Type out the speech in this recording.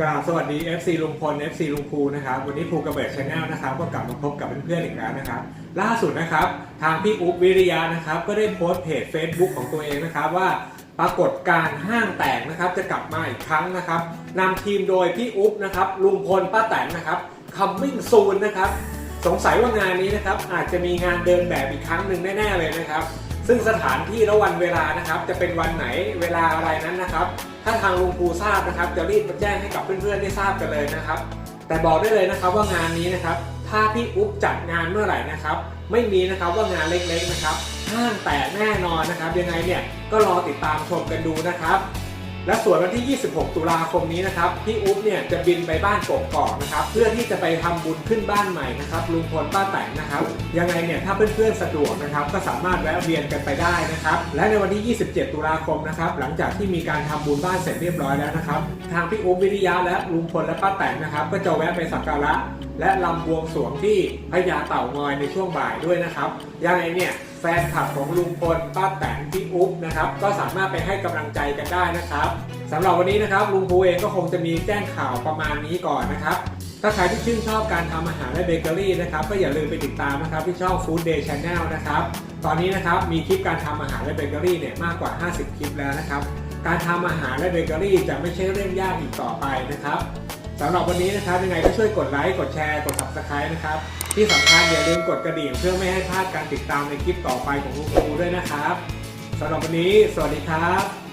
กราบสวัสดี FC ลุงพล FC ลุงภูนะครับวันนี้ภูกระเบิดชาแนลนะครับก็กลับมาพบกับเพื่อนๆอีกแล้วนะครับ ล่าสุดนะครับทางพี่อุ๊บวิริยะนะครับก็ได้โพสต์เพจ Facebook ของตัวเองนะครับว่าปรากฏการห้างแตกนะครับจะกลับมาอีกครั้งนะครับนำทีมโดยพี่อุ๊บนะครับลุงพลป้าแตนนะครับคัมมิ่งซูนนะครับสงสัยว่างานนี้นะครับอาจจะมีงานเดินแบบอีกครั้งหนึ่งแน่ๆเลยนะครับ ซึ่งสถานที่และวันเวลานะครับจะเป็นวันไหนเวลาอะไรนั้นนะครับ ถ้าทางลุงภูทราบนะครับ จะรีบมาแจ้งให้กับเพื่อนๆได้ทราบกันเลยนะครับ แต่บอกได้เลยนะครับว่างานนี้นะครับ ถ้าพี่อุ๊บจัดงานเมื่อไหร่นะครับ ไม่มีนะครับว่างานเล็กๆนะครับห้างแตกแน่นอนนะครับ ยังไงเนี่ยก็รอติดตามชมกันดูนะครับ และส่วนวันที่ 26 ตุลาคมนี้นะครับพี่อุ๊บเนี่ยจะบินไปบ้านกกอกนะครับเพื่อที่จะไปทำบุญขึ้นบ้านใหม่นะครับลุงพลป้าแตนนะครับยังไงเนี่ยถ้าเพื่อนๆสะดวกนะครับก็สามารถแวะเวียนกันไปได้นะครับและในวันที่ 27 ตุลาคมนะครับหลังจากที่มีการทำบุญบ้านเสร็จเรียบร้อยแล้วนะครับทางพี่อุ๊บวิริยะและลุงพลและป้าแตนนะครับก็จะแวะไปสักการะและลำบวงสรวงที่พญาเต่างอยในช่วงบ่ายด้วยนะครับยังไงเนี่ย ฟนคลับของลุงพลป้าแตนพี่อุ๊บนะครับก็สามารถไปให้กำลังใจกันได้นะครับสำหรับวันนี้นะครับลุงภูเองก็คงจะมีแจ้งข่าวประมาณนี้ก่อนนะครับถ้าใครที่ชื่นชอบการทำอาหารและเบเกอรี่นะครับก็อย่าลืมไปติดตามนะครับที่ช่อง Food Day Channel นะครับตอนนี้นะครับมีคลิปการทำอาหารและเบเกอรี่เนี่ยมากกว่า 50 คลิปแล้วนะครับการทำอาหารและเบเกอรี่จะไม่ใช่เรื่องยากอีกต่อไปนะครับสำหรับวันนี้นะครับยังไงก็ช่วยกดไลค์กดแชร์กด subscribe นะครับ ที่สำคัญอย่าลืมกดกระดิ่งเพื่อไม่ให้พลาดการติดตามในคลิปต่อไปของคุณครูด้วยนะครับสำหรับวันนี้ สวัสดีครับ